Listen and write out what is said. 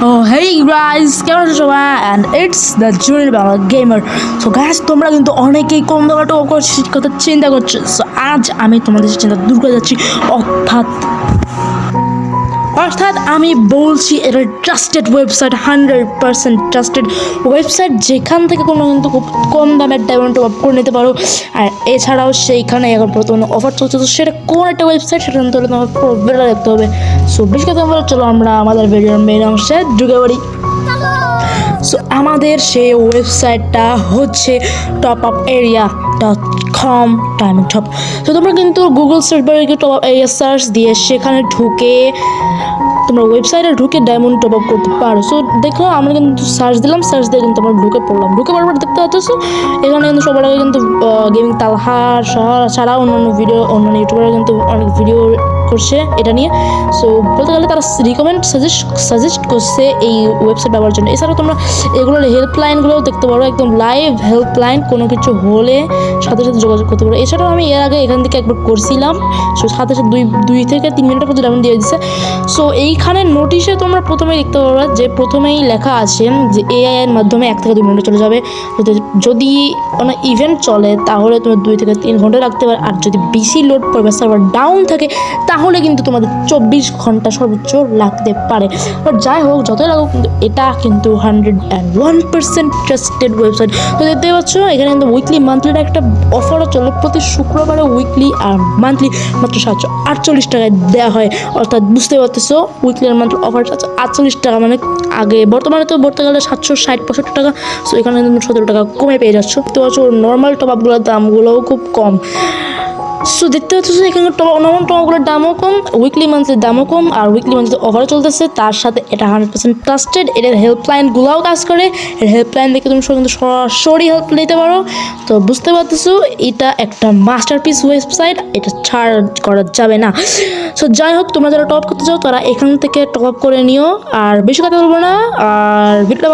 Oh, hey guys, কেমন আছো সবাই? And it's the junior Bangla gamer so guys তোমরা কিন্তু অনেকেই কম করছি কথা চিন্তা করছ। সো আজ আমি তোমাদের চিন্তা দূর করে যাচ্ছি। অর্থাৎ অর্থাৎ আমি বলছি এটা trusted website hundred percent trusted website যেখান থেকে কোনো কিন্তু খুব কম দামের ডায়মন্ড অফ করে নিতে পারো। আর এছাড়াও সেইখানে এখন প্রথম অফার চলছে, তো সেটা কোন একটা ওয়েবসাইট সেটা কিন্তু তোমার ভিডিও দেখতে হবে। সো বেশ কথা বলো চলো আমরা আমাদের ভিডিওর মেন অংশে ঢুকে পড়ি সো আমাদের সেই ওয়েবসাইটটা হচ্ছে top up area dot com time top তো তোমরা কিন্তু গুগল সার্চ বারে টপ আপ এরিয়া সার্চ দিয়ে সেখানে ঢুকে তোমরা ওয়েবসাইটে ঢুকে ডায়মন্ড টপ আপ করতে পারো। সো দেখো, আমরা কিন্তু সার্চ দিলাম সার্চ দিয়ে কিন্তু আমরা ঢুকে পড়লাম। ঢুকে পড়ার পর দেখতে পাচ্ছ, এখানে কিন্তু সবার আগে কিন্তু গেমিং তালহার ছাড়া অন্যান্য ভিডিও অন্যান্য ইউটিউবাররা কিন্তু অনেক ভিডিও করছে এটা নিয়ে। সো বলতে গেলে তারা রিকমেন্ড সাজেস্ট সাজেস্ট করছে এই ওয়েবসাইট ব্যবহার জন্য। এছাড়াও তোমরা এগুলোর হেল্পলাইনগুলোও দেখতে পারো, একদম লাইভ হেল্পলাইন কোনো কিছু হলে সাথে সাথে যোগাযোগ করতে পারো। এছাড়াও আমি এর আগে এখান থেকে একবার করছিলাম সো সাথে সাথে দুই দুই থেকে তিন মিনিটের মধ্যে ডাউন দিয়ে দিচ্ছে সো এইখানে নোটিশে তোমরা প্রথমে দেখতে পারো যে প্রথমেই লেখা আছে যে এআই এর মাধ্যমে এক থেকে দুই মিনিটে চলে যাবে। যদি- কোনো ইভেন্ট চলে, তাহলে তুমি দুই থেকে তিন ঘণ্টা রাখতে পারো। আর যদি বেশি লোড পড়বে সার্ভার ডাউন থাকে তাহলে কিন্তু তোমাদের চব্বিশ ঘণ্টা সর্বোচ্চ লাগতে পারে। যাই হোক, যতই লাগুক, কিন্তু এটা কিন্তু hundred and one percent trusted website তো দেখতে পাচ্ছ, এখানে কিন্তু উইকলি মান্থলির একটা অফারও চলে। প্রতি শুক্রবারে উইকলি আর মান্থলি মাত্র সাতশো আটচল্লিশ টাকায় দেওয়া হয়। অর্থাৎ বুঝতে পারতেছো উইকলি আর মান্থলি অফার আটচল্লিশ টাকা। মানে আগে বর্তমানে তো বলতে গেলে সাতশো ষাট, পঁয়ষট্টি টাকা। সো এখানে কিন্তু সতেরো টাকা কমে পেয়ে যাচ্ছ। তো নর্মাল টপ আপগুলোর দামগুলোও খুব কম। সো দেখতে পাচ্ছ এখানে নর্মাল টপগুলোর দামও কম উইকলি মান্থলির দামও কম, আর উইকলি মান্থলি অফার চলতেছে, তার সাথে এটা হান্ড্রেড পার্সেন্ট ট্রাস্টেড এটার হেল্পলাইনগুলোও কাজ করে। এর হেল্পলাইন দেখে তুমি কিন্তু সরাসরি হেল্প নিতে পারো। তো বুঝতে পারতেছো, এটা একটা মাস্টারপিস ওয়েবসাইট এটা ছাড় করা যাবে না। সো যাই হোক, তোমরা যারা টপ করতে চাও, তারা এখান থেকে টপ আপ করে নিও। আর বেশি কথা বলব না, আর ভিডিওটা